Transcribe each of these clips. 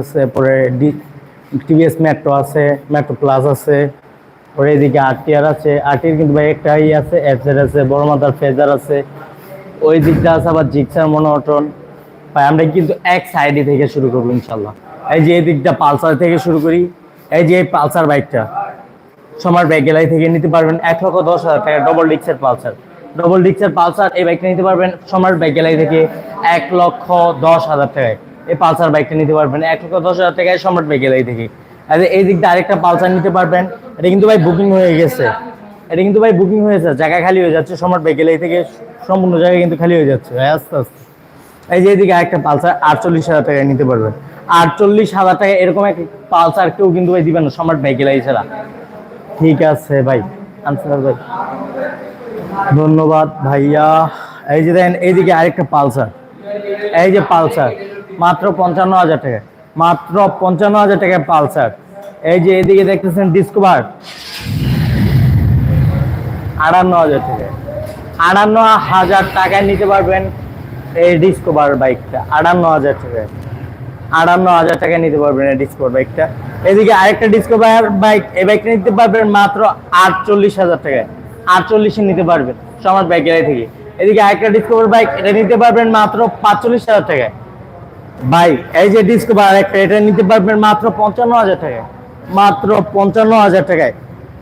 আছে D, TVS metro আছে metro plus আছে, পরে এদিকে আরটিআর আছে আরটিআর কিন্তু ভাই একটাই আছে এফজেড আছে, বড় মাথার ফেজার আছে, ওই দিকটা আছে আবার জিক্সার মনোটন ভাই, আমরা কিন্তু এক সাইডে থেকে শুরু করব ইনশাল্লাহ। এই যে এই দিকটা পালসার থেকে শুরু করি, এই যে পালসার বাইকটা, সমার বাইক গ্যালারি থেকে নিতে পারবেন এক লক্ষ দশ হাজার টাকা ডবল ডিক্সের পালসার। ডবল ডিক্সের পালসার এই বাইকটা নিতে পারবেন সমার বাইক গ্যালারি থেকে এক লক্ষ দশ হাজার টাকায়। এই পালসার বাইকটা নিতে পারবেন। এক লক্ষ দশ হাজার টাকায় সম্রাট বাইক গ্যালারি থেকে আর এই দিকটা আরেকটা পালসার নিতে পারবেন। এটা কিন্তু ভাই বুকিং হয়ে গেছে। এটা কিন্তু ভাই বুকিং হয়েছে জায়গা খালি হয়ে যাচ্ছে। সম্রাট বাইক গ্যালারি থেকে সম্পূর্ণ জায়গা কিন্তু খালি হয়ে যাচ্ছে। আস্তে আস্তে। এই যে এদিকে আরেকটা পালসার, আটচল্লিশ হাজার টাকায় নিতে পারবেন। আটচল্লিশ হাজার টাকা এরকম এক পালসার কেউ কিন্তু ভাই দিবেন না, সম্রাট বাইক গ্যালারি ছাড়া। ঠিক আছে ভাই আনসার ভাই। ধন্যবাদ ভাইয়া। এই যে দেখেন এইদিকে আরেকটা পালসার। এই যে পালসার। মাত্র পঞ্চান্ন হাজার টাকা। মাত্র পঞ্চান্ন হাজার টাকায় পালসার। এই যে এদিকে দেখতেছেন ডিসকভার। আটান্ন হাজার টাকা। আটান্ন হাজার টাকায় নিতে পারবেন এই ডিসকভার বাইকটা। আটান্ন হাজার টাকায়। আটান্ন হাজার টাকায় নিতে পারবেন এই ডিসকভার বাইকটা। এদিকে আরেকটা ডিসকভার বাইক, এই বাইকটা নিতে পারবেন মাত্র আটচল্লিশ হাজার টাকায়। আটচল্লিশে নিতে পারবেন। সমাজ বাইক থেকে। এদিকে আরেকটা ডিসকভার বাইক, এটা নিতে পারবেন মাত্র পাঁচচল্লিশ হাজার টাকায়। ভাই, এই যে ডিসকভার একটা, এটা নিতে পারবেন মাত্র পঞ্চান্ন হাজার টাকায়। মাত্র পঞ্চান্ন হাজার টাকায়।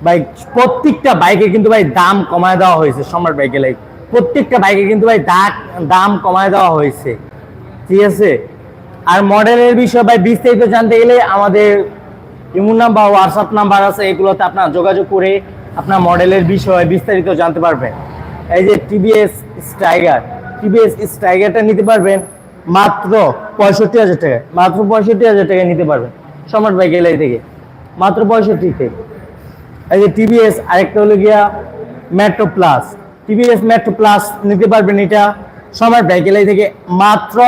বাইক প্রত্যেকটা বাইকে কিন্তু ভাই দাম কমায় দেওয়া হয়েছে, সম্রাট বাইক গ্যালারি প্রত্যেকটা বাইকে কিন্তু ভাই দাম কমায় দেওয়া হয়েছে। ঠিক আছে? আর মডেলের বিষয় ভাই বিস্তারিত জানতে গেলে আমাদের ইমুন নাম্বার হোয়াটসঅ্যাপ নাম্বার আছে, এগুলোতে আপনার যোগাযোগ করে আপনার মডেলের বিষয় বিস্তারিত জানতে পারবেন। এই যে টিভিএস স্টাইগার টিভিএস স্টাইগারটা নিতে পারবেন মাত্র পঁয়ষট্টি হাজার টাকা, মাত্র পঁয়ষট্টি হাজার টাকা নিতে পারবেন সম্রাট ভাই গ্যালারি থেকে, মাত্র পঁয়ষট্টি পঁয়ষট্টিতে এই যে টিভিএস আরেকটা হলো গিয়া metro plus TVS metro plus নিতে পারবেন এটা সময় ব্যাগেলাই থেকে, মাত্র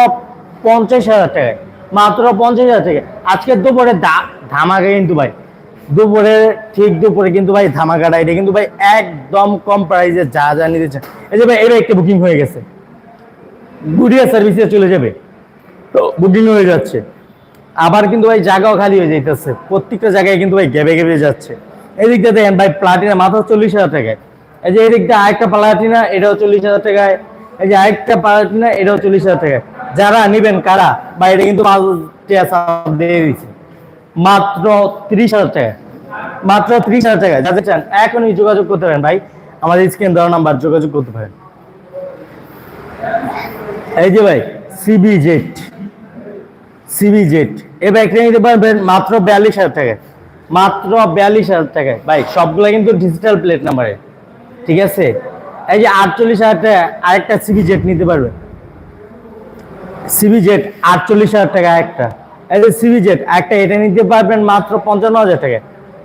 পঞ্চাশ হাজার টাকায়, মাত্র পঞ্চাশ হাজার টাকা আজকের দুপুরে ধামাকা কিন্তু ভাই, দুপুরে, ঠিক দুপুরে কিন্তু ভাই ধামাকাটা, এটা কিন্তু ভাই একদম কম প্রাইসে যা যা নিতে চান। এই যে ভাই এর একটা বুকিং হয়ে গেছে। গুড়িয়া সার্ভিসে চলে যাবে। বুকিং হয়ে যাচ্ছে। আবার কিন্তু ভাই জায়গাও খালি হয়ে যাইতেছে। প্রত্যেকটা জায়গায় কিন্তু ভাই গেবে গেবে যাচ্ছে। এদিকটা দেখেন ভাই প্লাটিনা মাত্র চল্লিশ হাজার টাকায়। এই যে এদিকটা আরেকটা প্লাটিনা এটাও চল্লিশ হাজার টাকায়। এই যে আরেকটা প্লাটিনা এটাও চল্লিশ হাজার টাকায়। যারা নিবেন, কারা? বা এটা কিন্তু দিয়ে দিচ্ছে মাত্র তিরিশ হাজার টাকা মাত্র তিরিশ হাজার টাকা যাদের চান, এখনই যোগাযোগ করতে পারেন ভাই। আমাদের স্ক্রিন দেওয়া নাম্বার যোগাযোগ করতে পারেন। এই যে ভাই সিবি জেট সিবি জেট এই বাইকটা নিতে পারবেন মাত্র বিয়াল্লিশ হাজার টাকায়। মাত্র বিয়াল্লিশ হাজার টাকায়। বাইক সবগুলো কিন্তু ডিজিটাল প্লেট নাম্বারে ঠিক আছে? এই যে আটচল্লিশ হাজার টাকা আরেকটা সিবি জেট নিতে পারবেন। সিবি জেট আটচল্লিশ হাজার টাকা একটা এই যে সিবি জেট একটা এটা নিতে পারবেন মাত্র পঞ্চান্ন হাজার টাকায়।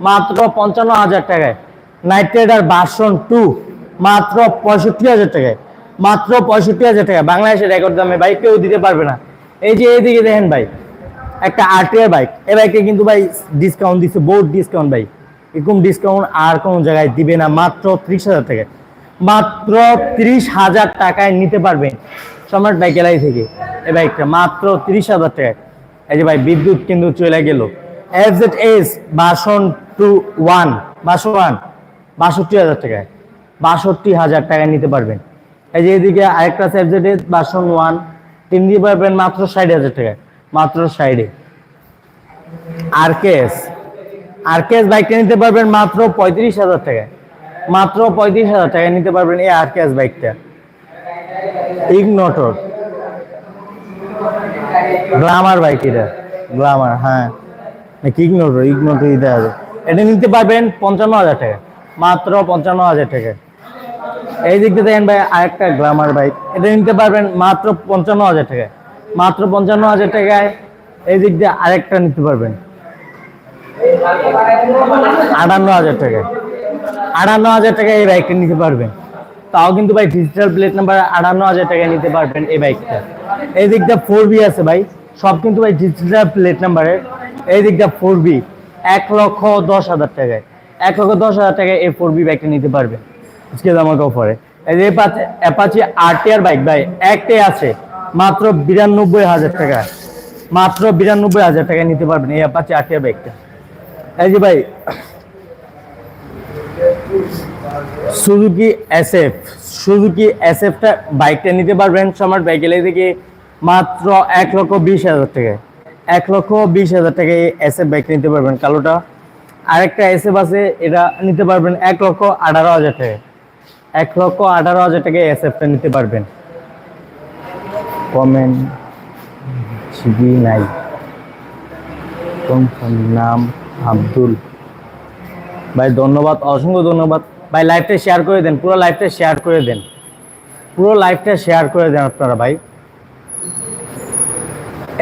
মাত্র পঞ্চান্ন হাজার টাকায়। নাইট রাইডার ভার্সন টু মাত্র পঁয়ষট্টি হাজার টাকায়। মাত্র পঁয়ষট্টি হাজার টাকা বাংলাদেশের রেকর্ড দামে বাইক কেউ দিতে পারবে না। এই যে এইদিকে দেখেন ভাই একটা আরটিআর বাইক এই বাইকে কিন্তু ভাই ডিসকাউন্ট দিচ্ছে বহুত ডিসকাউন্ট ভাই। এরকম ডিসকাউন্ট আর কোনো জায়গায় দিবে না, মাত্র ত্রিশ হাজার টাকায়। মাত্র ত্রিশ হাজার টাকায় নিতে পারবেন সম্রাট বাইক এলাই থেকে। এ বাইকটা মাত্র ত্রিশ হাজার টাকায়। এই যে ভাই, বিদ্যুৎ কিন্তু চলে গেল। F Z S version two one version one বাষট্টি হাজার টাকায়। বাষট্টি হাজার টাকায় নিতে পারবেন। এই যে এদিকে আরেকটা F Z S version one তিন দিয়ে পারবেন মাত্র ষাট হাজার টাকায়। মাত্র ষাটে আরকেএস। আরকেএস বাইকটা নিতে পারবেন মাত্র পঁয়ত্রিশ হাজার টাকায়। মাত্র পঁয়ত্রিশ হাজার টাকায় নিতে পারবেন এই আরকেএস বাইকটা। ইগনোটর গ্লামার বাইক এটা। গ্লামার হ্যাঁ। ইগনোটর ইগনোটর দিতে হবে। এটা নিতে পারবেন পঞ্চান্ন হাজার টাকা মাত্র পঞ্চান্ন হাজার টাকা এই দিক দিয়ে দেখেন ভাই, আরেকটা গ্লামার বাইক। এটা নিতে পারবেন মাত্র পঞ্চান্ন হাজার টাকায়। মাত্র পঞ্চান্ন হাজার টাকায় এই দিক দিয়ে আরেকটা নিতে পারবেন। আটান্ন হাজার টাকায়। আটান্ন হাজার টাকায় এই বাইকটা নিতে পারবেন। তাও কিন্তু ভাই ডিজিটাল প্লেট নাম্বার আটান্ন হাজার টাকায় নিতে পারবেন এই বাইকটা এই দিকটা ফোর বি আছে ভাই। সব কিন্তু ভাই ডিজিটাল প্লেট নাম্বারের এই দিকটা ফোর বি এক লক্ষ দশ হাজার টাকায়। এক লক্ষ দশ হাজার টাকায় এই ফোর বি বাইকটা নিতে পারবেন। আজকে আমাকে অফারে এই যে অ্যাপাচি আরটিআর বাইক ভাই, একটাই আছে। মাত্র বিরানব্বই হাজার টাকা। মাত্র বিরানব্বই হাজার টাকায় নিতে পারবেন এই অ্যাপাচি আটিয়া বাইকটা এই যে ভাই সুজুকি এসএফ সুজুকি এসএফটা বাইকটা নিতে পারবেন সম্রাট বাইকেলে থেকে মাত্র এক লক্ষ বিশ হাজার টাকায় এক লক্ষ বিশ হাজার টাকায় এসএফ বাইক নিতে পারবেন কালোটা। আরেকটা এসএফ আছে, এটা নিতে পারবেন এক লক্ষ আঠারো হাজার টাকায় এক লক্ষ আঠারো হাজার টাকায় এসএফটা নিতে পারবেন। কমেন্ট ছিবি নাই। নাম আব্দুল। ভাই, ধন্যবাদ, অসংখ্য ধন্যবাদ। ভাই লাইভটা শেয়ার করে দেন, পুরো লাইভটা শেয়ার করে দেন। পুরো লাইভটা শেয়ার করে দেন আপনারা, ভাই।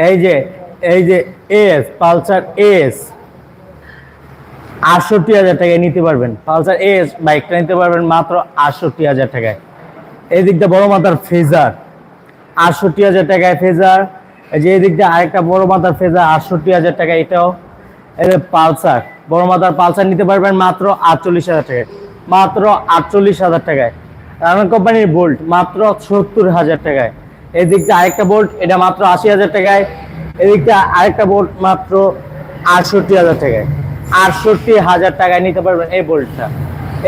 এই যে এই যে এস পালসার এস আটষট্টি হাজার টাকায় নিতে পারবেন। পালসার এস বাইকটা নিতে পারবেন মাত্র আটষট্টি হাজার টাকায়। এই দিকটা বড় মাথার ফেজার। আটষট্টি হাজার টাকায় ফেজার। যে এই দিকটা আরেকটা বড় মাথার ফেজার, আটষট্টি হাজার টাকা, এটাও। যে পালসার, বড় মাথার পালসার নিতে পারবেন মাত্র আটচল্লিশ হাজার টাকায়। মাত্র আটচল্লিশ হাজার টাকায়। রানার কোম্পানির বোল্ট মাত্র সত্তর হাজার টাকায়। এদিকটা আরেকটা বোল্ট, এটা মাত্র আশি হাজার টাকায়। এদিকটা আরেকটা বোল্ট মাত্র আটষট্টি হাজার টাকায়। আটষট্টি হাজার টাকায় নিতে পারবেন এই বোল্টটা।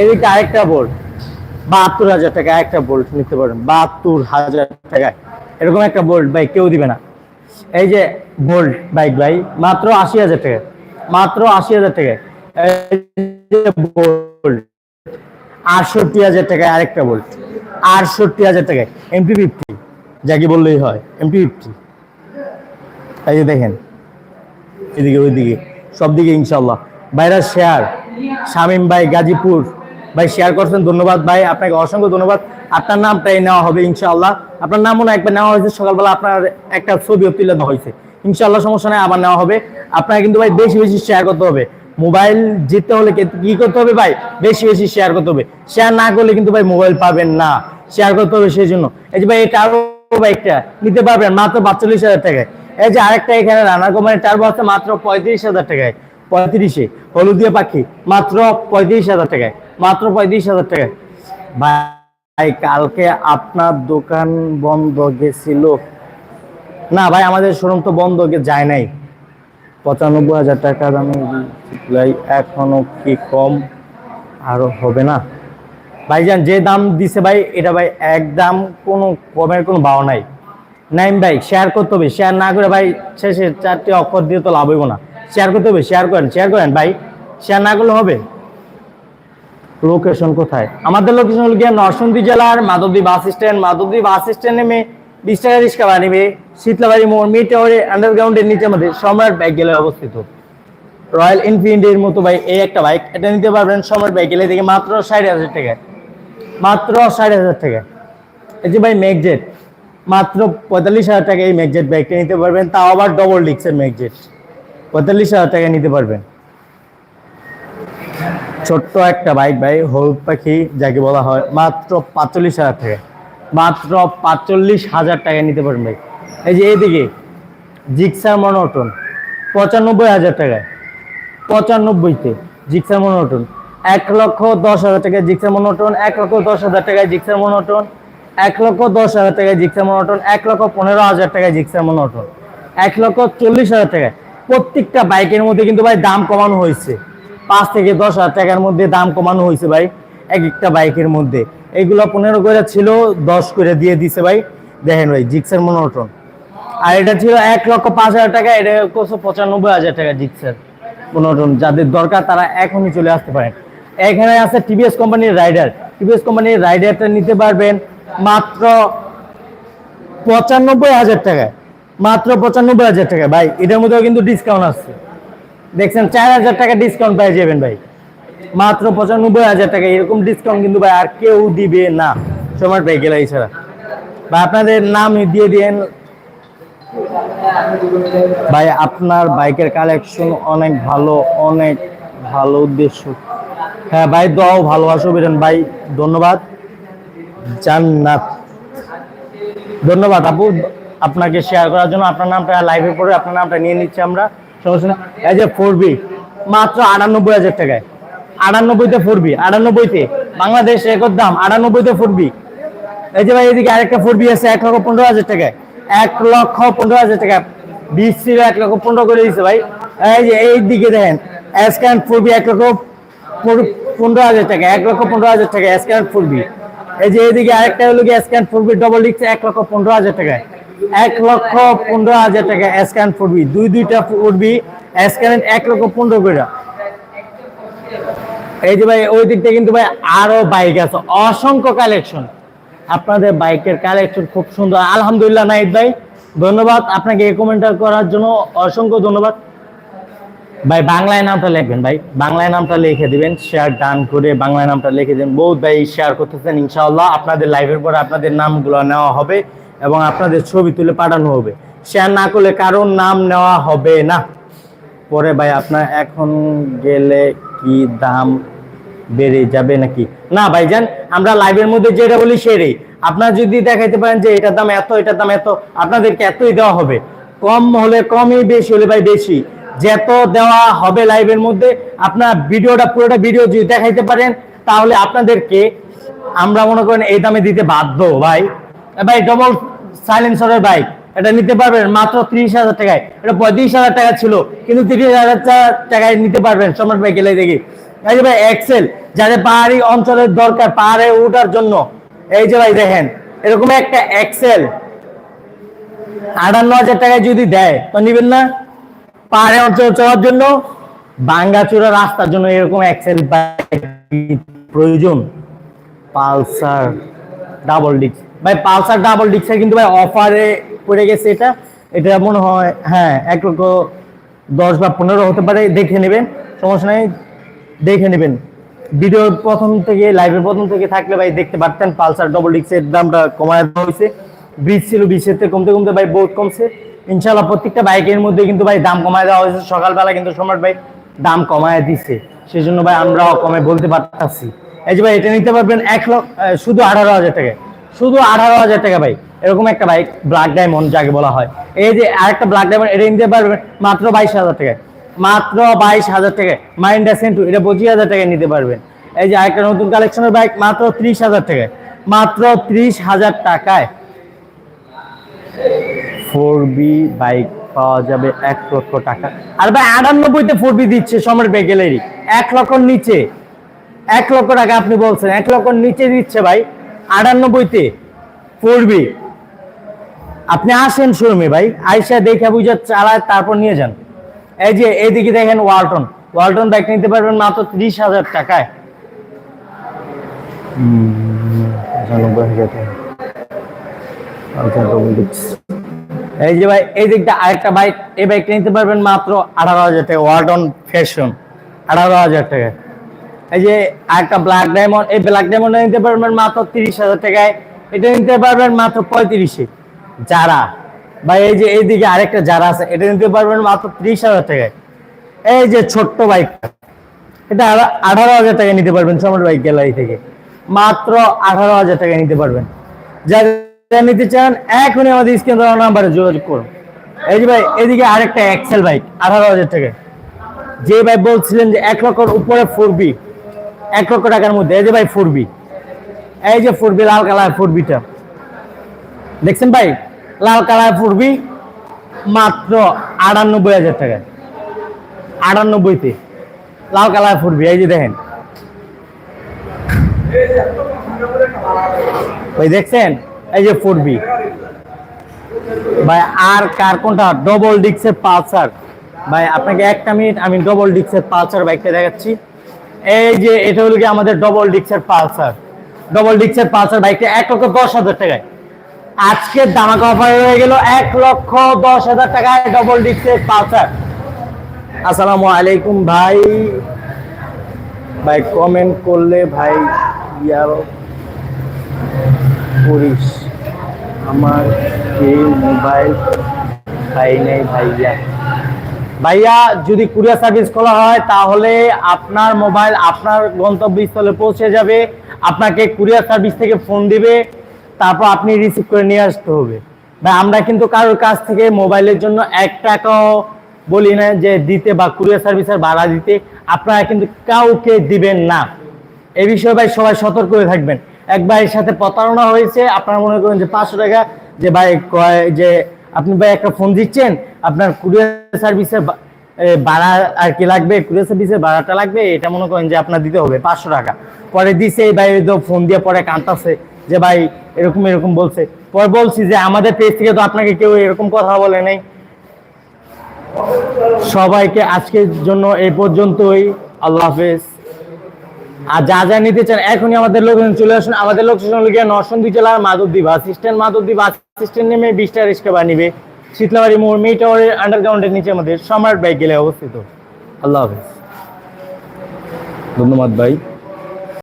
এদিকটা আরেকটা বোল্ট, বাহাত্তর হাজার টাকা একটা বোল্ট নিতে পারবেন। বাহাত্তর হাজার টাকায়। এরকম একটা বোল্ট ভাই, কেউ দিবে না। এই যে বোল্ট বাইক ভাই, মাত্র আশি হাজার টাকা। মাত্র আশি হাজার যে বোল্ট আটষট্টি হাজার টাকায় আরেকটা বোল্ট আটষট্টি হাজার টাকায় এমপি ফিফটি যাকে বললেই হয় এমপি ফিফটি এই যে দেখেন, এদিকে, ওইদিকে সব দিকে ইনশাল্লাহ ভাইরা শেয়ার শামীম ভাই, গাজীপুর ভাই শেয়ার করছেন, ধন্যবাদ ভাই, আপনাকে অসংখ্য ধন্যবাদ। আপনার নামটাই নেওয়া হবে, ইনশাআল্লাহ। আপনার নামও একবার নেওয়া হয়েছে, সকালবেলা আপনার একটা ছবিও তুলে দেওয়া হয়েছে। ইনশাআল্লাহ সমস্যা নেই, আবার নেওয়া হবে। আপনাকে কিন্তু ভাই বেশি বেশি শেয়ার করতে হবে। মোবাইল জিততে হলে কি- করতে হবে ভাই? বেশি বেশি শেয়ার করতে হবে। শেয়ার না করলে কিন্তু ভাই মোবাইল পাবেন না। শেয়ার করতে হবে সেই জন্য। এই যে ভাই এটা আরও বাইকটা নিতে পারবেন মাত্র বাচ্চল্লিশ হাজার টাকায়। এই যে আরেকটা এখানে রানার কোম্পানির টার্বো আছে মাত্র পঁয়ত্রিশ হাজার টাকায়। পঁয়ত্রিশে, হলুদিয়া পাখি, মাত্র পঁয়ত্রিশ হাজার টাকায়। মাত্র পঁয়ত্রিশ হাজার টাকা। ভাই, কালকে আপনার দোকান বন্ধ গেছিল। না ভাই, আমাদের শোরুম তো বন্ধ যায় নাই। পঁচানব্বই হাজার টাকা দামে ভাই এখনও কি কম আরও হবে না। ভাইজান, যে দাম দিছে ভাই, এটা ভাই একদম কোনো কমের কোনো ভাও নাই। নাইম ভাই শেয়ার করতে হবে। শেয়ার না করে ভাই, শেষে চারটি অক্ষর দিয়ে তো লাভ হইব না। শেয়ার করতে হবে শেয়ার করেন শেয়ার করেন। ভাই শেয়ার না করলে হবে? লোকেশন কোথায়? আমাদের লোকেশন হল গিয়ে নরসিংদী জেলার Madhabdi bus stand. Madhabdi bus stand নেমে বিশ টাকা রিক্সা ভাড়া নেবে। শীতলাবাড়ি মোড় মিড টাওয়ারে আন্ডারগ্রাউন্ডের নিচে মধ্যে সম্রাট বাইক গেলে অবস্থিত। রয়্যাল এনফিল্ডের মতো বাইক এই একটা বাইক। এটা নিতে পারবেন সম্রাট বাইক গেলে। থেকে মাত্র ষাট হাজার টাকায় মাত্র ষাট হাজার টাকা। এই যে ভাই ম্যাকজেট মাত্র পঁয়তাল্লিশ হাজার টাকা এই ম্যাকজেট বাইকটা নিতে পারবেন। তাও আবার ডবল ডিক্সের ম্যাকজেট পঁয়তাল্লিশ হাজার টাকা নিতে পারবেন। ছোট্ট একটা বাইক ভাই, হলুদ পাখি, যাকে বলা হয় মাত্র পাঁচচল্লিশ হাজার টাকা। মাত্র পাঁচচল্লিশ হাজার টাকা নিতে পারবেন ভাই। এই যে এইদিকে, জিক্সার মনোটন, পঁচানব্বই হাজার টাকায়। পঁচানব্বইতে জিক্সার মনোটন, এক লক্ষ দশ হাজার টাকায় জিক্সার মনোটন, এক লক্ষ দশ হাজার টাকায় জিক্সার মনোটন, এক লক্ষ দশ হাজার টাকায় জিক্সার মনোটন, এক লক্ষ পনেরো হাজার টাকায় জিক্সার মনোটন, এক লক্ষ চল্লিশ হাজার টাকায়। প্রত্যেকটা বাইকের মধ্যে কিন্তু ভাই দাম কমানো হয়েছে। পাঁচ থেকে দশ হাজার টাকার মধ্যে দাম কমানো হয়েছে ভাই, এক একটা বাইকের মধ্যে। এইগুলো পনেরো করে ছিল, দশ করে দিয়ে দিছে ভাই। দেখেন ভাই, জিক্সার মনোটন আর এটা ছিল এক লক্ষ পাঁচ হাজার টাকা, এটা করছে পঁচানব্বই হাজার টাকা জিক্সার মনোটন যাদের দরকার তারা এখনই চলে আসতে পারেন। এখানে আছে টিভিএস কোম্পানির রাইডার টিভিএস কোম্পানির রাইডারটা নিতে পারবেন মাত্র পঁচানব্বই হাজার টাকায়। মাত্র পঁচানব্বই হাজার টাকা ভাই, এটার মধ্যেও কিন্তু ডিসকাউন্ট আছে। দেখছেন চার হাজার টাকা ডিসকাউন্ট পেয়ে যাবেন ভাই। মাত্র পঁচানব্বই হাজার টাকা, এরকম ডিসকাউন্ট কিন্তু ভাই আর কেউ দিবে না। সময় পেয়ে গেলে এছাড়া। বা আপনাদের নাম দিয়ে দিয়েন। ভাই, আপনার বাইকের কালেকশন অনেক ভালো অনেক ভালো উদ্দেশ্য। হ্যাঁ ভাই দাও ভালোবাসো বেরেন ভাই, ধন্যবাদ। জান্নাত। ধন্যবাদ আপু, আপনাকে শেয়ার করার জন্য। আপনার নামটা লাইভে পড়ে, আপনার নামটা নিয়ে নিচ্ছি আমরা। এই যে ফোর বি মাত্র আটানব্বই হাজার টাকায়। আটানব্বইতে ফোর বি আটানব্বইতে। বাংলাদেশ রেকর্ড দাম, আটানব্বইতে ফোর বি এই যে ভাই, এদিকে আরেকটা ফোর বি আছে, এক লক্ষ পনেরো হাজার টাকায়। এক লক্ষ পনেরো হাজার টাকা। বিশ ছিল এক লক্ষ পনেরো করে দিচ্ছে ভাই। এই যে এই দিকে দেখেন স্ক্যান ফুরবি এক লক্ষ পনেরো- হাজার টাকা, এক লক্ষ পনেরো হাজার টাকা স্ক্যান ফুরবি এই যে এইদিকে আরেকটা হলো কি স্ক্যান ফুরবি ডবল ডিক্স এক লক্ষ পনেরো হাজার টাকা এক লক্ষ পনেরো হাজার টাকা স্ক্যান ফুরবি দুই দুইটা ফুরবি স্ক্যান এক লক্ষ পনেরো করে। এই যে ভাই, ওই দিকটা কিন্তু ভাই আরও বাইক আছে। অসংখ্য কালেকশন আপনাদের বাইকের কালেকশন খুব সুন্দর। আলহামদুলিল্লাহ নাইদ ভাই, ধন্যবাদ আপনাকে করার জন্য। অসংখ্য ধন্যবাদ। ভাই, বাংলায় নামটা লিখবেন ভাই। বাংলায় নামটা লিখে দিবেন শেয়ার ডান করে বাংলায় নামটা লিখে দিবেন। বহুত ভাই শেয়ার করতেছেন, ইনশাআল্লাহ। আপনাদের লাইভের পরে আপনাদের নামগুলো নেওয়া হবে। এবং আপনাদের ছবি তুলে পাঠানো হবে। শেয়ার না করলে কারোর নাম নেওয়া হবে না। পরে ভাই, আপনার এখন গেলে কি দাম বেড়ে যাবে নাকি? না ভাই ভাইজান আমরা লাইভের মধ্যে যেটা বলি সেটাই। আপনার যদি দেখাইতে পারেন যে এটার দাম এত, এটার দাম এত, আপনাদেরকে এতই দেওয়া হবে। কম হলে কমই বেশি হলে ভাই বেশি। যত দেওয়া হবে লাইভের মধ্যে, আপনার ভিডিওটা, পুরোটা ভিডিও যদি দেখাইতে পারেন, তাহলে আপনাদেরকে আমরা মনে করেন এই দামে দিতে বাধ্য ভাই। ভাই ডবল সাইলেন্সারের বাইক এটা নিতে পারবেন মাত্র ত্রিশ হাজার টাকায়। এটা পঁয়ত্রিশ হাজার টাকা ছিল, কিন্তু তিরিশ হাজার টাকায় নিতে পারবেন সম্রাট ভাই গেলে দেখি। এই যে ভাই এক্সেল যাদের পাহাড়ি অঞ্চলের দরকার, পাহাড়ে ওঠার জন্য। এই যে ভাই, দেখেন, এরকম একটা এক্সেল আটান্ন হাজার টাকায় যদি দেয়, তো নিবেন না। পাহাড়ে অঞ্চলে চলার জন্য বাঙ্গাচুরা রাস্তার জন্য এরকম এক্সেল বাইক প্রয়োজন। পালসার ডাবল ডিক্স ভাই, পালসার ডাবল ডিক্সের কিন্তু ভাই অফারে পড়ে গেছে এটা। এটা মনে হয় হ্যাঁ এক লক্ষ দশ বা পনেরো হতে পারে, দেখে নেবেন, সমস্যা নেই, দেখে নেবেন। ভিডিওর প্রথম থেকে লাইভের প্রথম থেকে থাকলে ভাই দেখতে পারতেন, পালসার ডবল ডিক্সের দামটা কমায় দেওয়া হয়েছে। ব্রিজ ছিল বিশের থেকে কমতে কমতে ভাই বহুত কমছে। ইনশাল্লাহ প্রত্যেকটা বাইকের মধ্যে কিন্তু ভাই দাম কমায় দেওয়া হয়েছে। সকালবেলা কিন্তু সম্রাট ভাই দাম কমায় দিছে। সেই জন্য ভাই আমরা কমে বলতে পারতাছি। এই যে ভাই, এটা নিতে পারবেন এক লক্ষ শুধু আঠারো হাজার টাকায়। শুধু আঠারো হাজার টাকা ভাই। এরকম একটা বাইক ব্ল্যাক ডায়মন্ড যাকে বলা হয়। এই যে আরেকটা ব্ল্যাক ডায়মন্ড এটা নিতে পারবেন মাত্র বাইশ হাজার টাকায়। মাত্র বাইশ হাজার টাকায়। মাইন্ডা সেন্টু এটা পঁচিশ হাজার টাকায় নিতে পারবেন। এই যে আরেকটা নতুন কালেকশনের বাইক মাত্র ত্রিশ হাজার টাকায়। মাত্র ত্রিশ হাজার টাকায়। ফোর বি বাইক পাওয়া যাবে এক লক্ষ টাকা। আর ভাই আটানব্বইতে ফোর বি দিচ্ছে সম্রাট ভাই গ্যালারি এক লক্ষর নিচে। এক লক্ষ টাকা আপনি বলছেন, এক লক্ষর নিচে দিচ্ছে ভাই। আটানব্বইতে ফোর বি আপনি আসেন শোরুমে ভাই, আইসা দেখে বুঝে চালায়, তারপর নিয়ে যান। এই যে এইদিকে দেখেন ওয়ালটন। ওয়ালটন বাইক নিতে পারবেন মাত্র ত্রিশ হাজার টাকায়। এই যে ভাই, এই দিকটা আরেকটা বাইক এই বাইকটা নিতে পারবেন মাত্র আঠারো হাজার টাকা ওয়ার্ডন ফ্যাশন আঠারো হাজার টাকা এই যে আরেকটা ব্ল্যাক ডায়মন্ড এই ব্ল্যাক ডায়মন্ড নিতে পারবেন মাত্র তিরিশ হাজার টাকায়। এটা নিতে পারবেন মাত্র পঁয়ত্রিশে। যারা, বা এই যে এইদিকে আরেকটা যারা আছে, এটা নিতে পারবেন মাত্র ত্রিশ হাজার টাকায়। এই যে ছোট্ট বাইক এটা আঠারো হাজার টাকা নিতে পারবেন সম্রাট বাইক গ্যালারি থেকে। মাত্র আঠারো হাজার টাকা নিতে পারবেন। যারা নিতে চান, এখনই আমাদের স্ক্রিন দেওয়া নাম্বারে যোগাযোগ করুন। এই যে ভাই এদিকে আরেকটা এক্সেল বাইক আঠারো হাজার টাকা যে ভাই বলছিলেন যে এক লক্ষর উপরে ফোর বি এক লক্ষ টাকার মধ্যে। এই যে ভাই ফোর বি এই যে ফোর বি লাল কালার ফোর বিটা দেখছেন ভাই? লাল কালার ফোর বি মাত্র আটানব্বই হাজার টাকা। আটানব্বইতে। লাল কালার ফুরবি, এই যে দেখেন। ভাই, দেখছেন? এই যে ফুরবি। ভাই, আর কার কোনটা? ডবল ডিক্সের পালসার। ভাই, আপনাকে একটা মিনিট, আমি ডবল ডিক্সের পালসার বাইকটা দেখাচ্ছি। এই যে, এটা হলো কি আমাদের ডবল ডিক্সের পালসার ডবল ডিক্সের পালসার বাইকটা এক লক্ষ দশ হাজার টাকায়। আজকে দামাকা অফার হয়ে গেল এক লক্ষ দশ হাজার টাকায় ডবল ডিক্সের পালসার আসসালামু আলাইকুম ভাই। ভাই কমেন্ট করলে ভাই ইয়ার করিস আমার এই মোবাইল পাই নাই ভাইয়া। ভাইয়া, যদি কুরিয়ার সার্ভিস খোলা হয়, তাহলে আপনার মোবাইল আপনার গন্তব্যস্থলে পৌঁছে যাবে, আপনাকে কুরিয়ার সার্ভিস থেকে ফোন দিবে, তারপর আপনি রিসিভ করে নিয়ে আসতে হবে। ভাই, আমরা কিন্তু কারোর কাছ থেকে মোবাইলের জন্য এক টাকাও বলি না যে দিতে বা কুরিয়ার সার্ভিসের ভাড়া দিতে, আপনারা কিন্তু কাউকে দিবেন না। এ বিষয়ে ভাই সবাই সতর্ক হয়ে থাকবেন। এক ভাইয়ের সাথে প্রতারণা হয়েছে, আপনারা মনে করেন যে পাঁচশো টাকা, যে ভাই কয়, যে আপনি ভাই একটা ফোন দিচ্ছেন আপনার কুরিয়ার সার্ভিসের ভাড়া আর কি লাগবে? কুরিয়ার সার্ভিসের ভাড়াটা লাগবে? এটা মনে করেন যে আপনার দিতে হবে পাঁচশো টাকা। পরে দিছে এই ভাই তো ফোন দিয়ে পরে কাঁদতাছে যে, ভাই, এরকম এরকম বলছে। পরে বলছি যে, আমাদের পেজ থেকে তো আপনাকে কেউ এরকম কথা বলে নাই। সবাইকে আজকের জন্য এই পর্যন্তই। আল্লাহ হাফেজ। আর যা যা নিতে চান, এখনই আমাদের লোকেশন চলে আসুন। আমাদের লোকেশন হলো গিয়ে নরসন্দী জেলার Madhabdi bus stand Madhabdi bus stand নেমে বিশটা রিক্সা বা নিবে শীতলাবাড়ি মোড় মে টাওয়ারের আন্ডারগ্রাউন্ডের নিচে আমাদের সম্রাট বাইক গেলে অবস্থিত। আল্লাহ হাফিজ। ধন্যবাদ ভাই।